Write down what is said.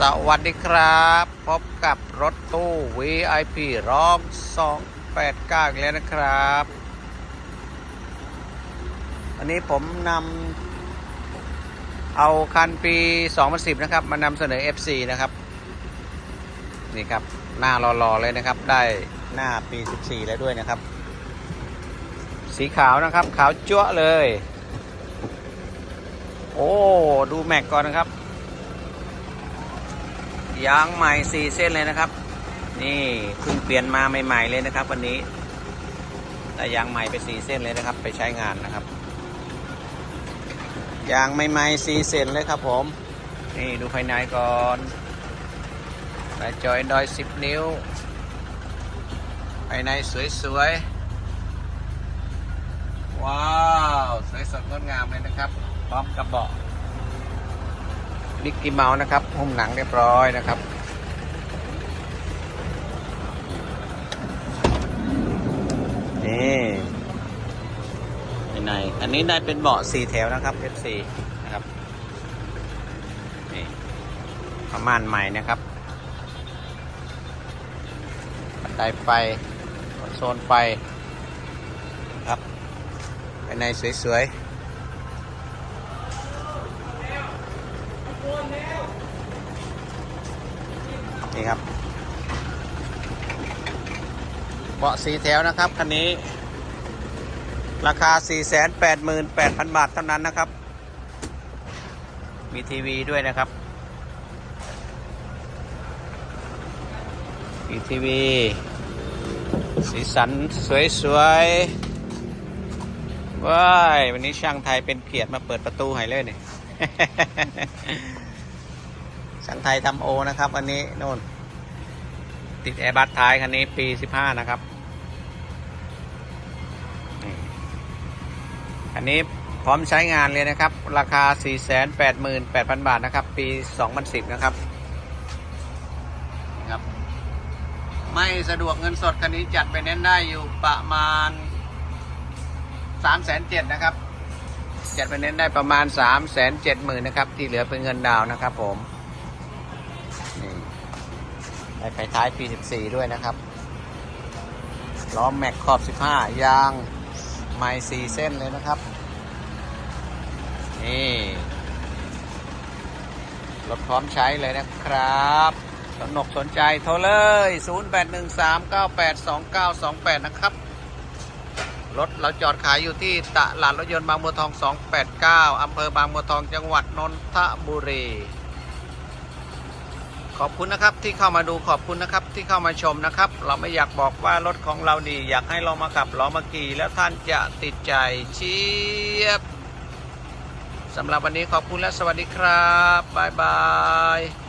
สวัสดีครับ พบกับรถตู้ VIP ร้อง 289อีกแล้วนะครับ วันนี้ผมนำเอาคันปี 2010 นะครับ มานำเสนอ FC นะครับ นี่ครับ หน้ารอๆเลยนะครับ ได้หน้าปี 14 แล้วด้วยนะครับ สีขาวนะครับ ขาวจั๊วะเลย โอ้ ดูแม็กก่อนนะครับ ยางใหม่สี่เส้นเลยนะครับ นี่เพิ่งเปลี่ยนมาใหม่ ๆ เลยนะครับ วันนี้ได้ยางใหม่ไปสี่เส้นเลยนะครับ ไปใช้งานนะครับยางใหม่ๆสี่เส้นเลยครับผม นี่ดูภายในก่อนใส่จอยดอยสิบนิ้ว ภายในสวยๆ ว้าว สวยสดงดงามเลยนะครับ พร้อมกระบอก มิกกี้เมาส์นะครับหุ้มหนังเรียบร้อยนะครับ นี่ในอันนี้ได้เป็นเบาะสี่แถวนะครับ F4 นะครับนี่ประมาณใหม่นะครับบันไดไฟคอนโซลไฟครับภายในสวยๆ นี่ครับเบาะสีแถวนะครับคันนี้ ราคา 488,000 บาทเท่านั้นนะครับ มีทีวีด้วยนะครับ มีทีวี สีสันสวยๆว้ายวันนี้ช่างไทยเป็นเกียรติมาเปิดประตูให้เลยเนี่ย ช่างไทยทำโอนะครับวันนี้โน่น ติดแอร์บัสท้ายคันนี้ปี15นะครับอันนี้พร้อมใช้งานเลยนะครับ ราคา 488,000 บาทนะครับ ปี 2010 นะครับครับ ไม่สะดวกเงินสดคันนี้จัดไปเน้นได้อยู่ประมาณ 3,700,000นะครับ จัดไปเน้นได้ประมาณ370,000นนะครับ ที่เหลือเป็นเงินดาวนะครับผมนี่ได้ไฟท้ายปี 14 ด้วยนะครับล้อแม็กขอบ 15 ยางไม้4เส้นเลยนะครับ นี่รถพร้อมใช้เลยนะครับสนกสนใจโทรเลย 0813982928 นะครับ รถเราจอดขายอยู่ที่ตลาดรถยนต์บางบัวทอง 289 อำเภอบางบัวทองจังหวัดนนทบุรี ขอบคุณนะครับที่เข้ามาดูขอบคุณนะครับที่เข้ามาชมนะครับ เราไม่อยากบอกว่ารถของเราดี อยากให้ลองมาขับลองมาขี่แล้วท่านจะติดใจเชียบสำหรับวันนี้ขอบคุณและสวัสดีครับ บ๊ายบาย